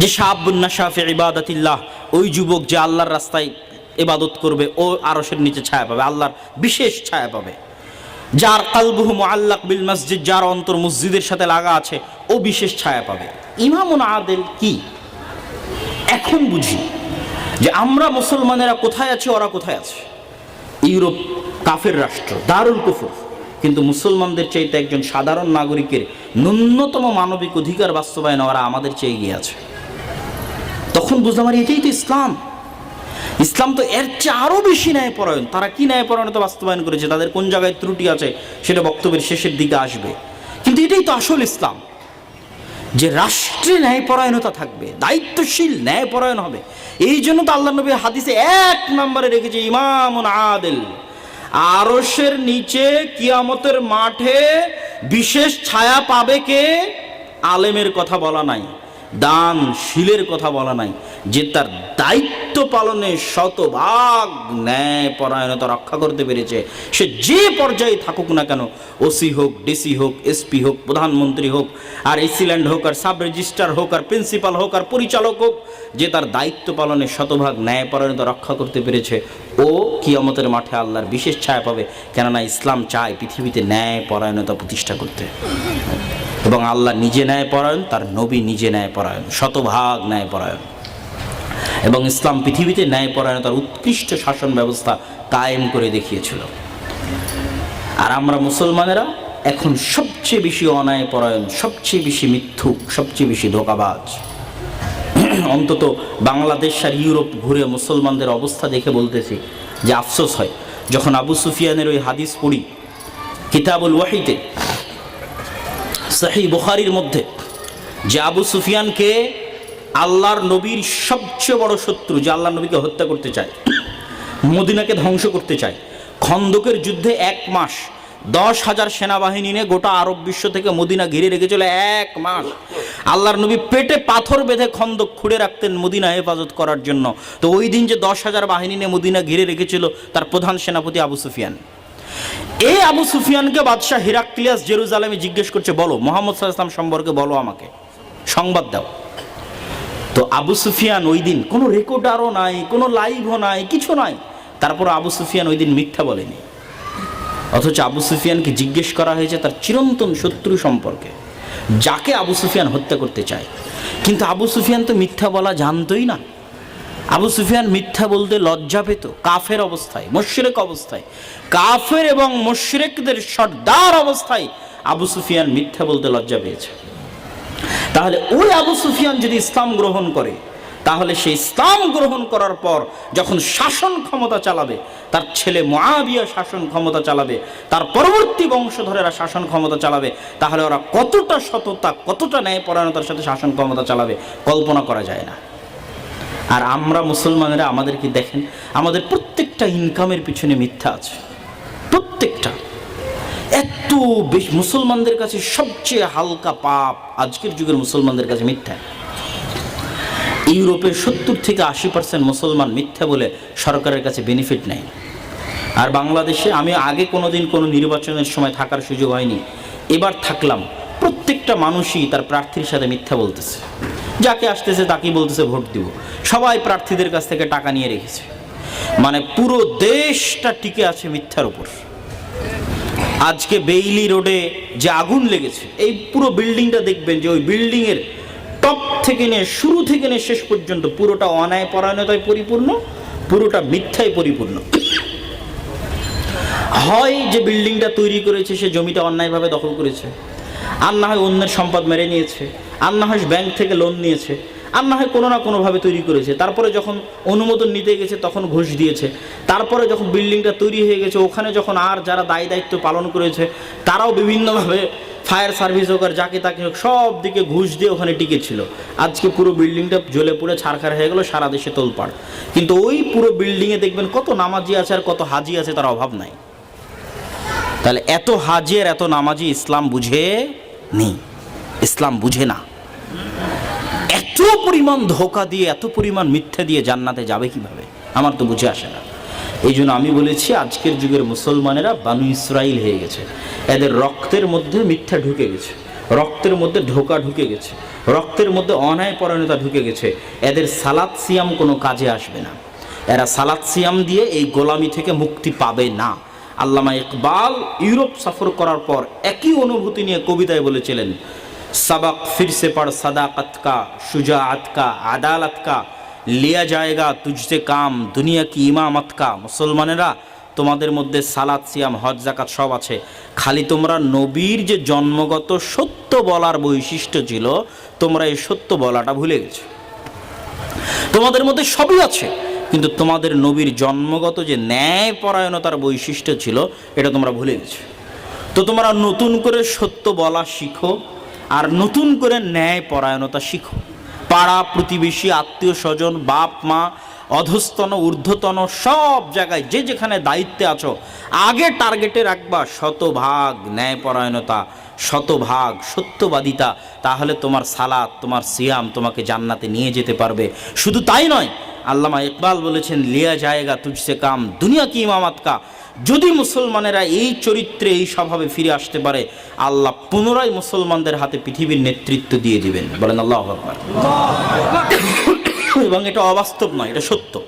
যে শাহাবুন্না শাফি ইবাদতিল্লাহ, ওই যুবক যে আল্লাহর রাস্তায় ইবাদত করবে, ও আরসের নিচে ছায়া পাবে, আল্লাহর বিশেষ ছায়া পাবে। যার কালবুহু মুআল্লাক বিল মসজিদ, যার অন্তর মসজিদের সাথে লাগা আছে, ও বিশেষ ছায়া পাবে। ইমামুন আদেল কি? এখন বুঝি যে আমরা মুসলমানেরা কোথায় আছি, ওরা কোথায় আছে? ইউরোপ কাফের রাষ্ট্র, দারুল কুফুর। কিন্তু মুসলমানদের চাইতে একজন সাধারণ নাগরিকের ন্যূনতম মানবিক অধিকার বাস্তবায়ন ওরা আমাদের চেয়ে এগিয়ে আছে। তখন বুঝলাম আর এটাই তো ইসলাম। ইসলাম তো এর চেয়ে আরও বেশি ন্যায়পরায়ণ। তারা কি ন্যায়পরায়ণতা বাস্তবায়ন করেছে? তাদের কোন জায়গায় ত্রুটি আছে সেটা বক্তব্যের শেষের দিকে আসবে। কিন্তু এটাই তো আসল ইসলাম। যে রাষ্ট্রে ন্যায়পরায়ণতা থাকবে, দায়িত্বশীল ন্যায়পরায়ণ হবে, এই জন্য তো আল্লাহ নবী হাদিসে এক নম্বরে রেখেছে ইমাম আদেল। আরসের নিচে কিয়ামতের মাঠে বিশেষ ছায়া পাবে কে? আলেমের কথা বলা নাই। দান শিলের কথা বলা নাই, যে তার দায়িত্ব পালনে শতভাগ ন্যায় পরায়ণতা রক্ষা করতে পেরেছে। সে যে পর্যায়ে থাকুক না কেন, ওসি হোক, ডিসি হোক, এসপি হোক, প্রধানমন্ত্রী হোক, আর এসিল্যান্ড হোক, আর সাব রেজিস্ট্রার হোক, আর প্রিন্সিপাল হোক, আর পরিচালক হোক, যে তার দায়িত্ব পালনে শতভাগ ন্যায় পরায়ণতা রক্ষা করতে পেরেছে, ও কিয়ামতের মাঠে আল্লাহর বিশেষ ছায়া পাবে। কেননা ইসলাম চায় পৃথিবীতে ন্যায় পরায়ণতা প্রতিষ্ঠা করতে। এবং আল্লাহ নিজে ন্যায় পরায়ণ তার নবী নিজে ন্যায় পরায়ণ শতভাগ ন্যায় পরায়ণ এবং ইসলাম পৃথিবীতে ন্যায় পরায়ণতার উৎকৃষ্ট শাসন ব্যবস্থা কায়েম করে দেখিয়েছিল। আর আমরা মুসলমানেরা এখন সবচেয়ে বেশি অন্যায় পরায়ণ সবচেয়ে বেশি মিথ্যুক, সবচেয়ে বেশি ধোকাবাজ। অন্তত বাংলাদেশ আর ইউরোপ ঘুরে মুসলমানদের অবস্থা দেখে বলতেছি যে আফসোস হয়। যখন আবু সুফিয়ানের ওই হাদিস পড়ি, কিতাবুল ওয়াহিতে সাহি বুখারির মধ্যে যে আবু সুফিয়ানকে আল্লাহর নবীর সবচেয়ে বড় শত্রু, যে আল্লাহর নবীকে হত্যা করতে চায়, মদিনাকে ধ্বংস করতে চায়, খন্দকের যুদ্ধে এক মাস দশ হাজার সেনাবাহিনী নিয়ে গোটা আরব বিশ্ব থেকে মদিনা ঘিরে রেখেছিল এক মাস। আল্লাহর নবী পেটে পাথর বেঁধে খন্দক খুঁড়ে রাখতেন মদিনা হেফাজত করার জন্য। তো ওই দিন যে দশ হাজার বাহিনী নিয়ে মদিনা ঘিরে রেখেছিল তার প্রধান সেনাপতি আবু সুফিয়ান। এই আবু সুফিয়ানকে বাদশাহ হিরাক্লিয়াস জেরুজালেমে জিজ্ঞেস করছে, বলো, মোহাম্মদ সাল্লাম সম্পর্কে বলো আমাকে। সংবাদ দাও। তো আবু সুফিয়ান ওই দিন কোনো রেকর্ডারও নাই, কোনো লাইভও নাই, কিছু নাই। তারপর আবু সুফিয়ান ওই দিন মিথ্যা বলেনি। অথচ আবু সুফিয়ানকে জিজ্ঞেস করা হয়েছে তার চিরন্তন শত্রু সম্পর্কে, যাকে আবু সুফিয়ান হত্যা করতে চায়। কিন্তু আবু সুফিয়ান তো মিথ্যা বলা জানতোই না। আবু সুফিয়ান মিথ্যা বলতে লজ্জা পেত, কাফের অবস্থায়, মুশরিক অবস্থায়। কাফের এবং মুশরিকদের সর্দার অবস্থায় আবু সুফিয়ান মিথ্যা বলতে লজ্জা পেয়েছে। তাহলে ওই আবু সুফিয়ান যদি ইসলাম গ্রহণ করে, তাহলে সে ইসলাম গ্রহণ করার পর যখন শাসন ক্ষমতা চালাবে, তার ছেলে মহাবিয়া শাসন ক্ষমতা চালাবে, তার পরবর্তী বংশধরেরা শাসন ক্ষমতা চালাবে, তাহলে ওরা কতটা সততা, কতটা ন্যায়পরায়ণতার সাথে শাসন ক্ষমতা চালাবে, কল্পনা করা যায় না। আর আমরা মুসলমানেরা আমাদের কি দেখেন, আমাদের প্রত্যেকটা ইনকামের পিছনে মিথ্যা আছে। প্রত্যেকটা। এত বেশ মুসলমানদের কাছে সবচেয়ে হালকা পাপ আজকের যুগের মুসলমানদের কাছে মিথ্যা। ইউরোপের সত্তর থেকে আশি পার্সেন্ট মুসলমান মিথ্যা বলে সরকারের কাছে বেনিফিট নেয় আর বাংলাদেশে আমি আগে কোনো দিন কোনো নির্বাচনের সময় থাকার সুযোগ হয়নি। এবার থাকলাম। প্রত্যেকটা মানুষই তার প্রার্থীর সাথে মিথ্যা বলতেছে। যাকে আসতেছে তাকেই বলতেছে ভোট দিব। সবাই প্রার্থীদের কাছ থেকে টাকা নিয়ে রেখেছে। মানে পুরো দেশটা টিকে আছে মিথ্যার উপর। আজকে বেইলি রোডে যে আগুন লেগেছে, এই পুরো বিল্ডিংটা দেখবেন যে ওই বিল্ডিংয়ের টপ থেকে নিয়ে শুরু থেকে নিয়ে শেষ পর্যন্ত পুরোটা অন্যায় পরায়ণতায় পরিপূর্ণ, পুরোটা মিথ্যায় পরিপূর্ণ। হয় যে বিল্ডিংটা তৈরি করেছে, সে জমিটা অন্যায়ভাবে দখল করেছে, আর না হয় অন্যের সম্পদ মেরে নিয়েছে। আর না হয় ব্যাংক থেকে লোন নিয়েছে। আর না হয় কোনো না কোনোভাবে তৈরি করেছে। তারপরে যখন অনুমোদন নিতে গেছে, তখন ঘুষ দিয়েছে। তারপরে যখন বিল্ডিংটা তৈরি হয়ে গেছে, ওখানে যখন আর যারা দায়ী দায়িত্ব পালন করেছে, তারাও বিভিন্নভাবে ফায়ার সার্ভিস হোক আর যাকে তাকে হোক, সব দিকে ঘুষ দিয়ে ওখানে টিকে ছিল। আজকে পুরো বিল্ডিংটা জ্বলে পুড়ে ছাড়খাড় হয়ে গেলো, সারা দেশে তোলপাড়। কিন্তু ওই পুরো বিল্ডিংয়ে দেখবেন কত নামাজি আছে আর কত হাজি আছে, তার অভাব নাই। তাহলে এত হাজি আর এত নামাজি ইসলাম বুঝে নেই। ইসলাম বুঝে না। এত পরিমাণ ধোকা দিয়ে, এত পরিমাণ মিথ্যা দিয়ে জান্নাতে যাবে কীভাবে? আমার তো বুঝে আসে না। এই জন্য আমি বলেছি, আজকের যুগের মুসলমানেরা বানু ইসরাইল হয়ে গেছে। এদের রক্তের মধ্যে মিথ্যা ঢুকে গেছে। রক্তের মধ্যে ঢোকা ঢুকে গেছে। রক্তের মধ্যে অন্যায় পরায়ণতা ঢুকে গেছে। এদের সালাদ সিয়াম কোনো কাজে আসবে না। এরা সালাদ সিয়াম দিয়ে এই গোলামি থেকে মুক্তি পাবে না। আল্লামা ইকবাল ইউরোপ সফর করার পর একই অনুভূতি নিয়ে কবিতায় বলেছিলেন सबक फिर से पढ़ सदाकत का शुजाअत का আদালত का লিয়া জায়গা তুঝতে কাম দুনিয়া কি ইমামত কা মুসলমানেরা তোমাদের মধ্যে সালাদ সিয়াম হজ জাকাত সব আছে খালি তোমরা নবীর যে জন্মগত সত্য বলার বৈশিষ্ট্য ছিল তোমরা এই সত্য বলাটা ভুলে গেছো তোমাদের মধ্যে সবই আছে কিন্তু তোমাদের নবীর জন্মগত যে ন্যায় পরায়ণতার বৈশিষ্ট্য ছিল এটা তোমরা ভুলে গেছো তো তোমরা নতুন করে সত্য বলা শিখো আর নতুন করে ন্যায় পরায়ণতা শিখো। পাড়া, প্রতিবেশী, আত্মীয় স্বজন, বাপ, মা, অধস্তন, ঊর্ধ্বতন, সব জায়গায় যে যেখানে দায়িত্বে আছো, আগে টার্গেটে রাখবা শতভাগ ন্যায়পরায়ণতা শতভাগ সত্যবাদিতা। তাহলে তোমার সালাদ তোমার সিয়াম তোমাকে জান্নাতে নিয়ে যেতে পারবে। শুধু তাই নয়, আল্লামা ইকবাল বলেছেন, লিয়া জায়গা তুঝসে কাম, দুনিয়া কি ইমামাত কা? যদি মুসলমানেরা এই চরিত্রে, এই স্বভাবে ফিরে আসতে পারে, আল্লাহ পুনরায় মুসলমানদের হাতে পৃথিবীর নেতৃত্ব দিয়ে দিবেন। বলেন আল্লাহ এবং এটা অবাস্তব নয়, এটা সত্য।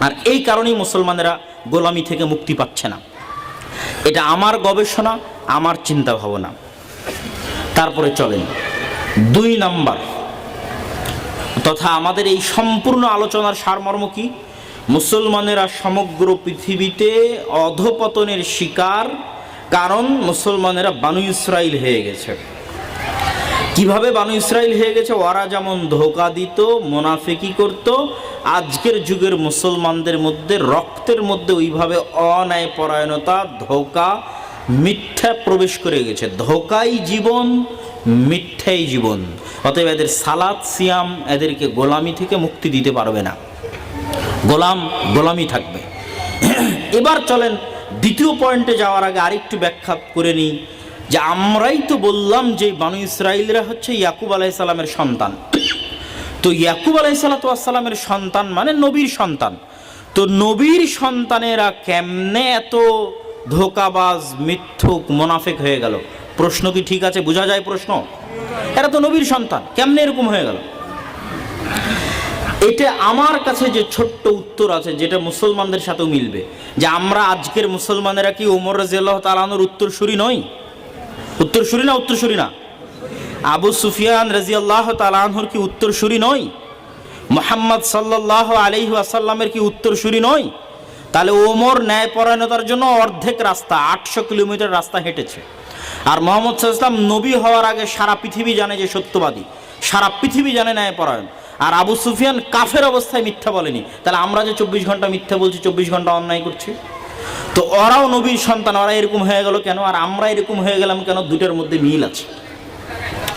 আর এই কারণেই মুসলমানেরা গোলামি থেকে মুক্তি পাচ্ছে না। এটা আমার গবেষণা, আমার চিন্তা ভাবনা তারপরে চলেন। দুই নাম্বার, তথা আমাদের এই সম্পূর্ণ আলোচনার সারমর্ম কি? মুসলমানেরা সমগ্র পৃথিবীতে অধপতনের শিকার, কারণ মুসলমানেরা বানু ইসরাইল হয়ে গেছে। কীভাবে বানু ইসরাইল হয়ে গেছে? ওরা যেমন ধোকা দিত, মোনাফেকি করত, আজকের যুগের মুসলমানদের মধ্যে, রক্তের মধ্যে ওইভাবে অন্যায় পরায়ণতা ধোকা, মিথ্যা প্রবেশ করে গেছে। ধোকাই জীবন, মিথ্যাই জীবন। অতএব এদের সালাদ সিয়াম এদেরকে গোলামি থেকে মুক্তি দিতে পারবে না। গোলাম, গোলামি থাকবে। এবার চলেন দ্বিতীয় পয়েন্টে যাওয়ার আগে আরেকটু ব্যাখ্যা করে নিই যে আমরাই তো বললাম যে বানু ইসরায়েলরা হচ্ছে ইয়াকুব আলাইসাল্লামের সন্তান। তো ইয়াকুব আলাইসাল্লামের সন্তান মানে নবীর সন্তান। তো নবীর সন্তানেরা কেমনে এত ধোকাবাজ, মিথ্যুক, মোনাফেক হয়ে গেল? প্রশ্ন কি ঠিক আছে? বোঝা যায় প্রশ্ন? এরা তো নবীর সন্তান। কেমনে এরকম হয়ে গেল? এটা আমার কাছে যে ছোট্ট উত্তর আছে, যেটা মুসলমানদের সাথেও মিলবে। যে আমরা আজকের মুসলমানেরা কি ওমর রাজিয়াল্লাহ তালানোর উত্তরসূরি নই? উত্তরসূরি না উত্তরসূরি না? আবু সুফিয়ান রাজিয়াল্লাহ তালানহর কি উত্তরসূরি নই? মোহাম্মদ সাল্লাহ আলহি আসাল্লামের কি উত্তরসূরি নই? তাহলে ওমর ন্যায়পরায়ণতার জন্য অর্ধেক রাস্তা, আটশো কিলোমিটার রাস্তা হেঁটেছে। আর মোহাম্মদ সাল্লাম নবী হওয়ার আগে সারা পৃথিবী জানে যে সত্যবাদী। সারা পৃথিবী জানে ন্যায়পরায়ণ। আর আবু সুফিয়ান কাফের অবস্থায় মিথ্যা বলেনি। তাহলে আমরা যে চব্বিশ ঘণ্টা মিথ্যা বলছি, চব্বিশ ঘণ্টা অন্যায় করছি? তো ওরাও নবীর সন্তান, ওরা এরকম হয়ে গেল কেন? আর আমরা এরকম হয়ে গেলাম কেন? দুটোর মধ্যে মিল আছে।